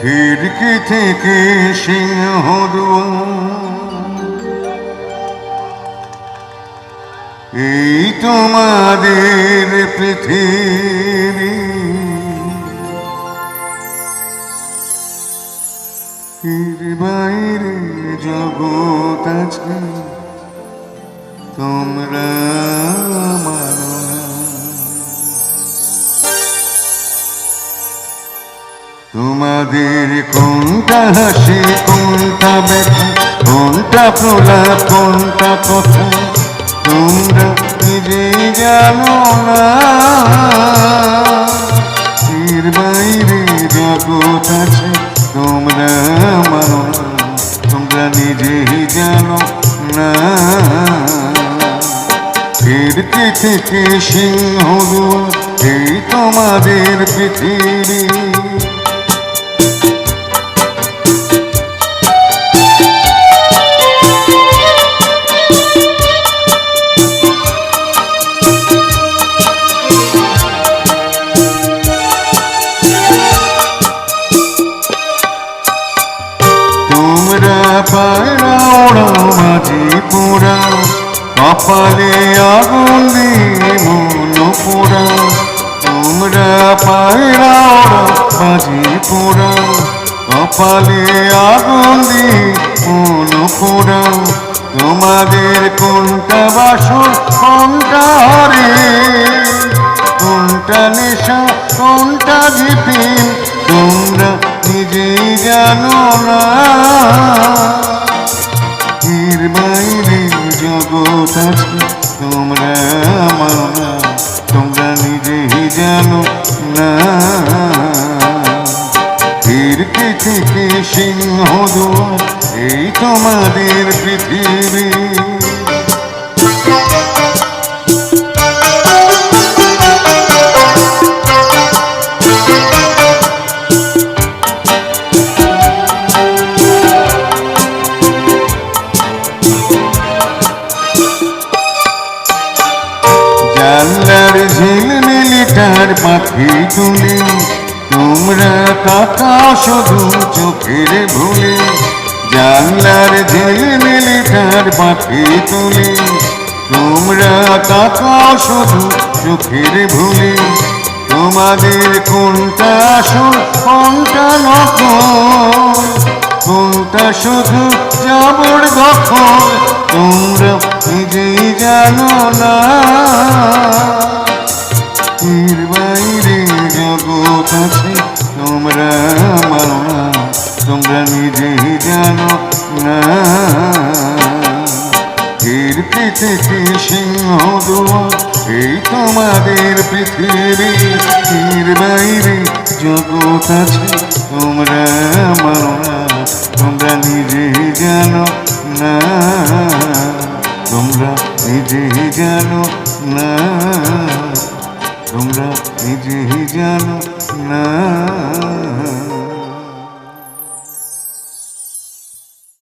খিড়কি থেকে সিংহ এই তোমাদের পৃথিবী। বাইরে জগৎ আছে তোমরা তোমাদের কোনটা হাসি, কোনটা ব্যথা, কোনটা প্রলাপ, কোনটা কথা? তোমরা নিজেই জানো না? এর বাইরে জগৎ আছে, তোমরা মানো তোমরা নিজেই জানো না। কীর্তি থেকে সিংহ এই তোমাদের পৃথিবী। পোড়াও কপালে আগুন দিয়ে মন তোমরা পায়রা মাঝি পোড়াও কপালে আগুন দিয়ে মন তোমাদের কোনটা বাসন কোনটা হরে? কোনটা নেশা, কোনটা জিপিন তোমরা নিজেই জানো না। এর বাইরে জগৎ আছে। তোমরা মানো তোমরা নিজেই জানো না। ফিরকে থেকে সিংহ দোয়ার এই তোমাদের পৃথিবী। ঝিলমিলিটার পাখি তুলে তোমরা কাকা শুধু চোখের ভুলে, জানলার ঝিলমিলিটার পাখি তুলে, তোমরা কাকা শুধু চোখের ভুলে, তোমাদের কোনটা আসল কোনটা নকল? কোনটা শুধু যাবর দখল? তোমরা নিজেই জানো না। থেকে সিংহ দুয়ার এই তোমাদের পৃথিবী, এর বাইরে জগৎ আছে। তোমরা মানো তোমরা নিজে জানো না, তোমরা নিজেই জানো না, তোমরা নিজেই জানো না।